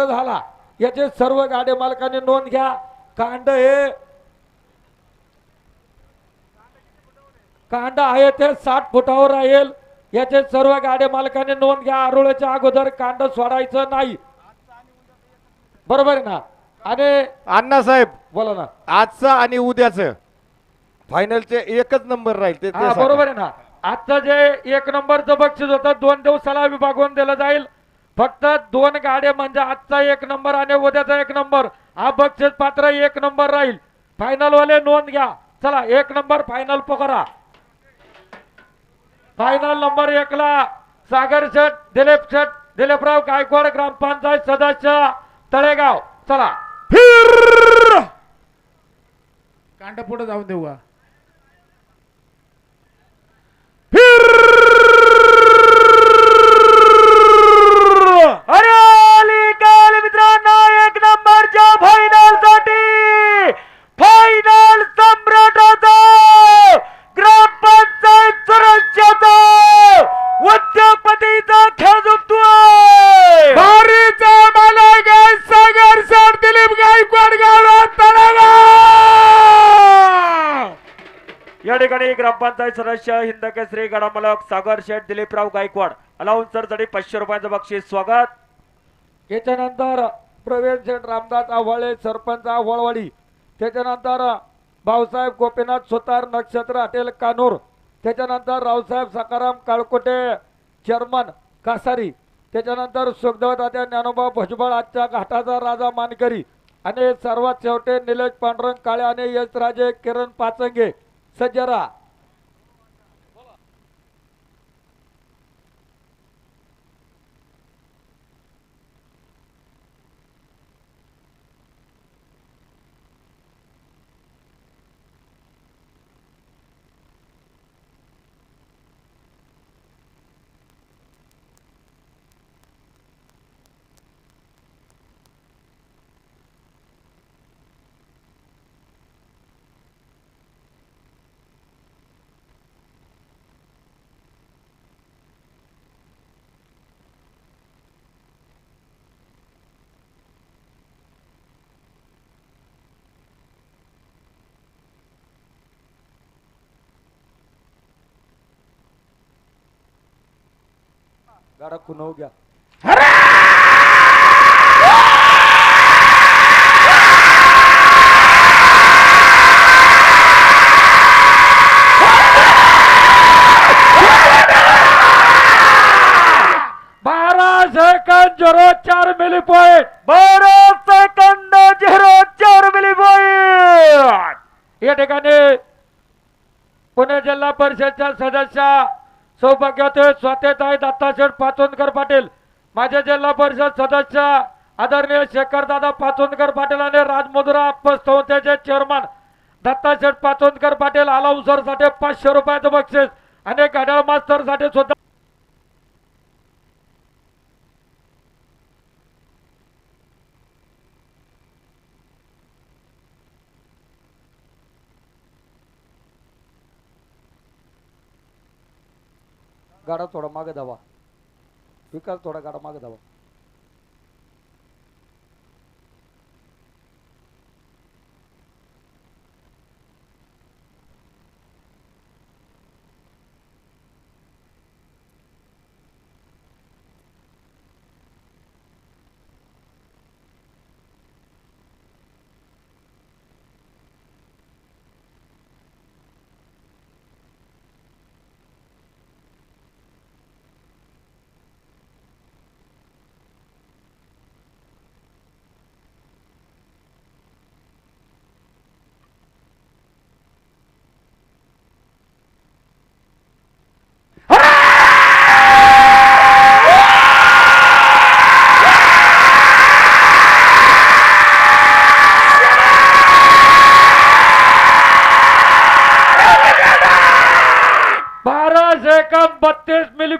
झाला. याचे सर्व गाडे मालकांनी नोंद घ्या. कांड हे कांड आहे ते साठ फुटावर राहील. याचे सर्व गाडे मालकांनी नोंद घ्या. आरोळ्याच्या अगोदर कांड सोडायचं नाही. बरोबर ना? आणि अण्णासाहेब बोला ना. आजचं आणि उद्याचं. फायनलचे एकच नंबर राहील ते-. बरोबर आहे ना? आजचं जे एक नंबरचं बक्षीस होतं दोन दिवसाला विभागून दिलं जाईल. फक्त दोन गाड्या म्हणजे आजचा एक नंबर आणि उद्याचा एक नंबर. हा बक्षीस पात्र एक नंबर राहील. फायनल वाले नोंद घ्या. चला एक नंबर फायनल पकरा फायनल नंबर एकला सागर शेठ दिलीप शेठ दिलीपराव गायकवाड ग्रामपंचायत सदस्य तळेगाव. चला. कांड पुढे जाऊन देऊ ठिकाणी सदस्य हिंद केसरी गडामलक सागर शेठ दिलीपराव गायकवाड. अलाउन्सरसाठी पाचशे रुपयाचं बक्षीस. स्वागत. याच्यानंतर प्रवीण शेठ रामदास आव्हाळे सरपंच आव्हाळवाडी. त्याच्यानंतर भाऊसाहेब गोपीनाथ सुतार नक्षत्र हॉटेल कानूर. त्याच्यानंतर रावसाहेब सकाराम काळकोटे चेअरमन कासारी. त्याच्यानंतर सुखदेवतात्या ज्ञानोबा भुजबळ आजच्या घाटाचा राजा मानकरी. आणि सर्वात शेवटे निलेश पांडुरंग काळे आणि यशराजे किरण पाचंगे. सज्जरा गाडा कुणव घ्या हो बारा सेकंद झिरो चार मिली पॉइंट बारा सेकंद झिरो चार मिली पॉइंट या ठिकाणी पुणे जिल्हा परिषदच्या सदस्या सौभाग्यवती स्वातेताई दत्ताशेठ पाचोंदकर पाटील माझे जिल्हा परिषद सदस्य आदरणीय शेखरदादा पाचोंदकर पाटील आणि राजमधुरा संस्थेचे चेअरमन दत्ताशेठ पाचोंदकर पाटील अलाउन्सरसाठी पाचशे रुपयाचं बक्षीस आणि घड्याळ मास्तरसाठी सुद्धा गाडा थोडा मागे धावा विकास थोडा गाडा मागे धावा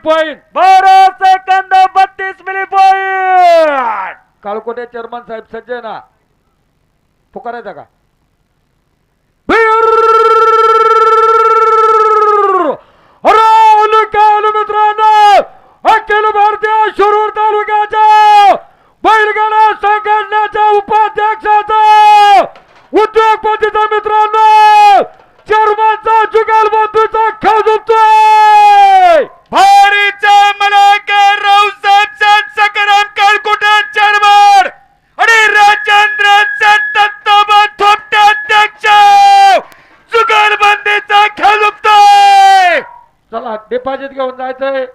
पॉईंट बारा सेकंद बत्तीस मिली पॉईंट काळकोटे चेअरमन साहेब सज्ज ना पुकारायचा का? डिपॉझिट घेऊन जायचंय.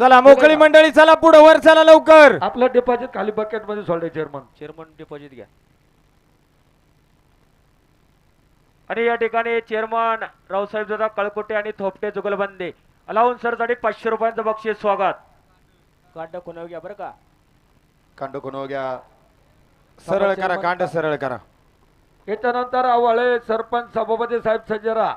चला मोकळी मंडळी चला पुढे वर चला लवकर. आपलं डिपॉझिट खाली बकेटमध्ये सोडले चेअरमन चेअरमन डिपॉझिट घ्या. आणि या ठिकाणी चेअरमन रावसाहेब दादा कळकोटे आणि थोपटे जुगलबंदी. अलाउन्सरसाठी पाचशे रुपयांचं बक्षीस स्वागत. कांड कोणावर घ्या बरं का. कांड कोण घ्या. सरळ करा कांड सरळ करा. याच्यानंतर आवाळे सरपंच सभापती साहेब सज्जरा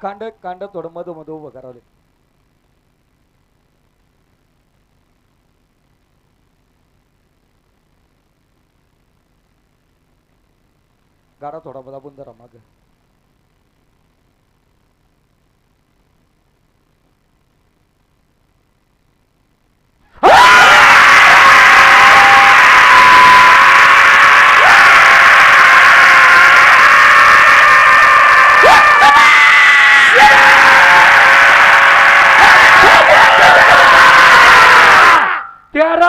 कांड कांड थोडं मधो मधो उभं करावले गाडा थोडा बदा बंद राहा माग.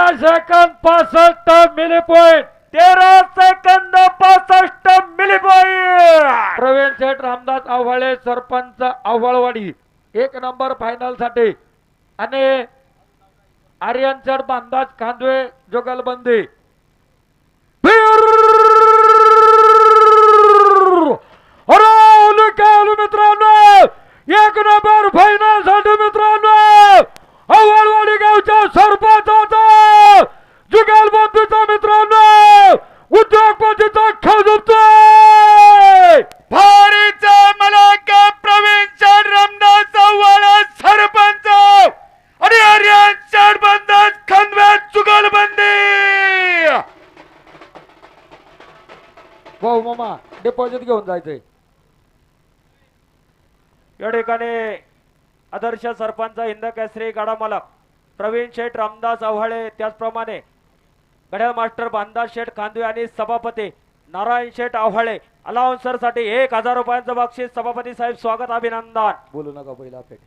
तेरा सेकंद पासष्ट मिली पॉईंट तेरा सेकंद पासष्ट मिली पॉईंट प्रवीण शेठ रामदास आव्हाळे सरपंच आव्हाळवाडी. एक नंबर फायनलसाठी आणि आर्यन शेठ बांधाज खांदवे जोगलबंदी. मित्रांनो एक नंबर फायनलसाठी मित्रांनो आव्हाळवाडी गावच्या सरपंचाचा बंधूचा मित्रांनो उद्योगपतीचा खेळ झुकतोय भारीचा मलाकर प्रवीण रामदास चव्हाण सरपंच आणि आर्यन चार बंधन खंडवे जुगलबंदी भाऊ मामा डिपॉझिट घेऊन जायचंय. या ठिकाणी आदर्श सरपंच हिंद केसरी गाडा मालक प्रवीण शेठ रामदास आव्हाळे त्याचप्रमाणे गड्या मास्टर बांधा शेठ खांदवे आणि सभापती नारायण शेठ आव्हाळे अलाउन्सरसाठी एक हजार रुपयांचं बक्षीस सभापती साहेब स्वागत अभिनंदन. बोलू नका पहिला पेठ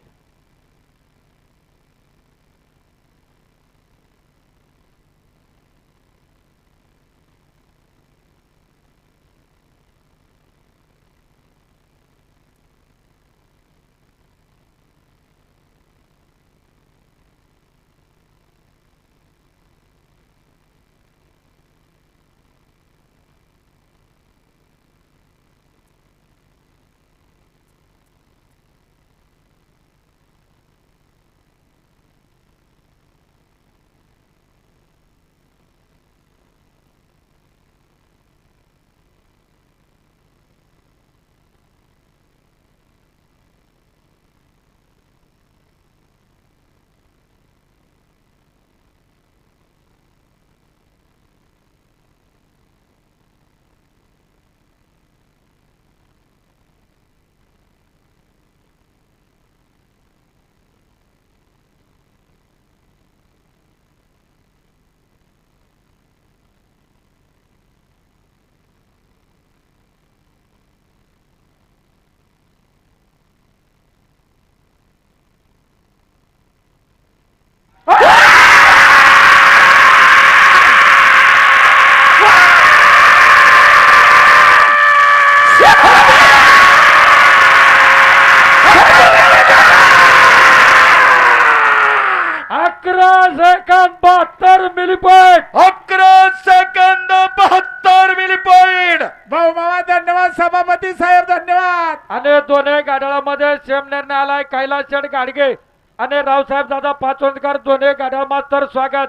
सेकंद बहात्तर मिली पॉईंट अकरा सेकंद बहात्तर मिली पॉइंट भाऊ मामा धन्यवाद. सभापती साहेब धन्यवाद. आणि दोन्ही गाड्यामध्ये सेम निर्णय आलाय. कैलास शेठ गाडगे आणि रावसाहेब दादा पाचवंदकर दोन्ही गाड्या मास्तर स्वागत.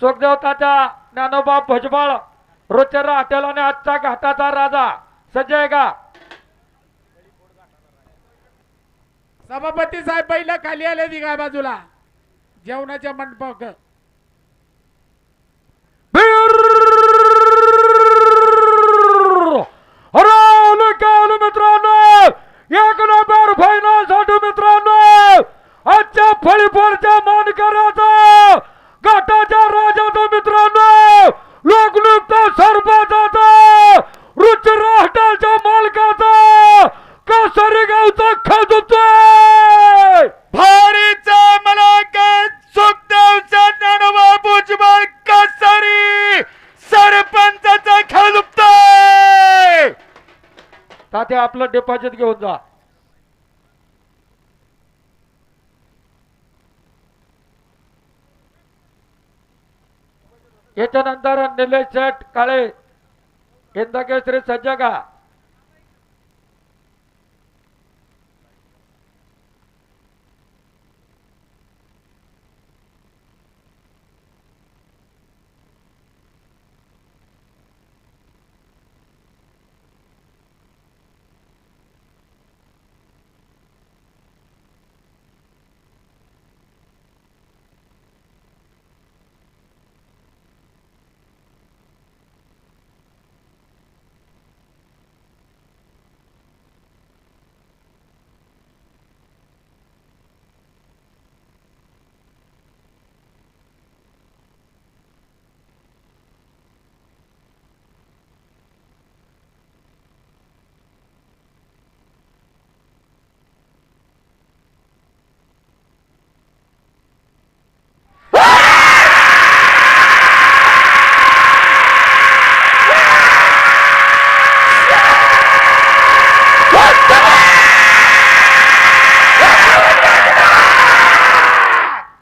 सुखदेव तात्या ज्ञानोबा भुजबळ रोचर हॉटेल आणि आजचा घाटाचा राजा आहे का सभापती साहेब पहिला खाली आले ती काय बाजूला. जेवणाच्या मंडपाक मित्रांनो. एक नंबर फायनलसाठी मित्रांनो. आजच्या फळीफळच्या मानकऱ्याचा गटाच्या राजाचा मित्रांनो. लोकलुप्त सरपंचाचा रुचिर हॉटेलच्या मालकाचा कसरी गावचा खजुतोय आपलं डिपॉझिट घेऊन जा. याच्यानंतर निलेश शेठ काळे हिंदकेसरी सज्ज का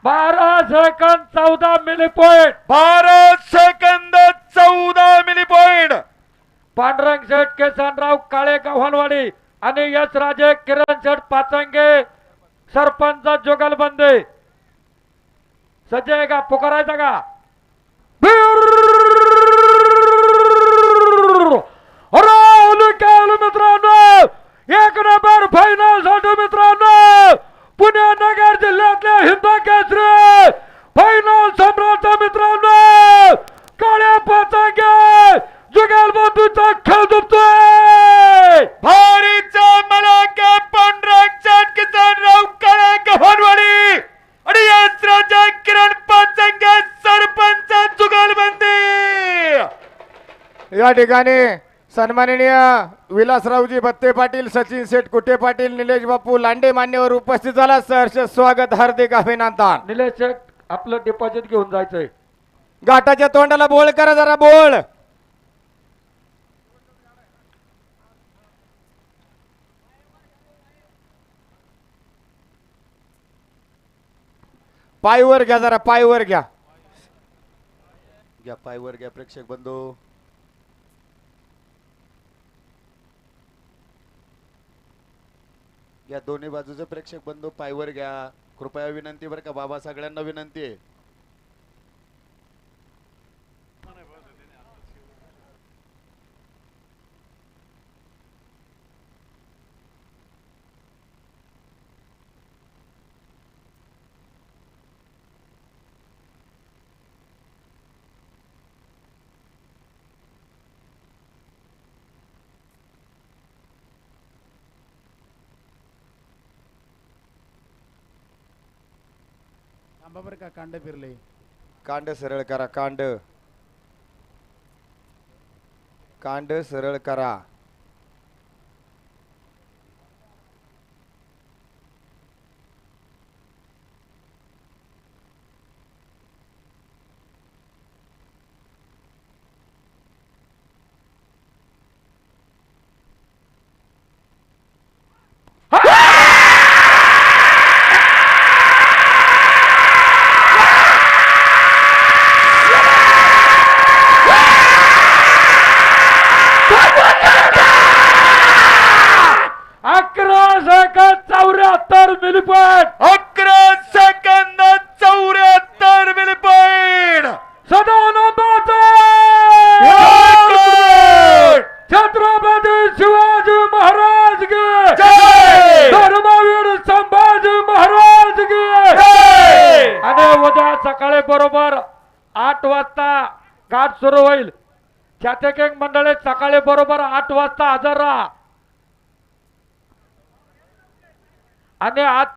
बारा सेकंद चौदा मिली पॉईंट भारत सेकंद चौदा मिली पॉइंट पांडुरंग शेठ केसनराव काळे गव्हाणवाडी आणि यश राजे किरण शेठ पाचंगे सरपंच जुगलबंदे. आहे का पुकारायचा का हरवलं काल मित्रांनो एक नंबर फायनलसाठी मित्रांनो पुणे नगर जिल्ह्यातल्या हिंदा केसरी फायनल सम्राट मित्रांनो काळ्या पाचांगे जुगाल बंधूचा खेळ दुखतोय भारीचा मलाकत पांढरा किसनराव काळे गव्हाणवाडी आणि याच राजा किरण पाचंगे सरपंच जुगलबंदी या ठिकाणी सन्माननीय विलासरावजी बत्ते पाटील सचिन शेठ कुटे पाटील निलेश बापू लांडे मान्यवर उपस्थित झाला. सहर्ष स्वागत हार्दिक अभिनंदन. निलेश शेठ आपलं डिपॉझिट घेऊन जायचंय. घाटाच्या तोंडाला बोळ करा जरा बोळ. पायवर घ्या जरा पायवर घ्या. घ्या पायवर घ्या प्रेक्षक बंधू. या दोन्ही बाजूचे प्रेक्षक बंधू पायवर घ्या. कृपया विनंती बरं का बाबा सगळ्यांना विनंती आहे. थांबा बरं का कांड फिरले कांड सरळ करा कांड कांड सरळ करा What the सकाळी बरोबर आठ वाजता घाट सुरू होईल चातेकिंग मंडळी सकाळी बरोबर आठ वाजता हजर राहा. आणि आज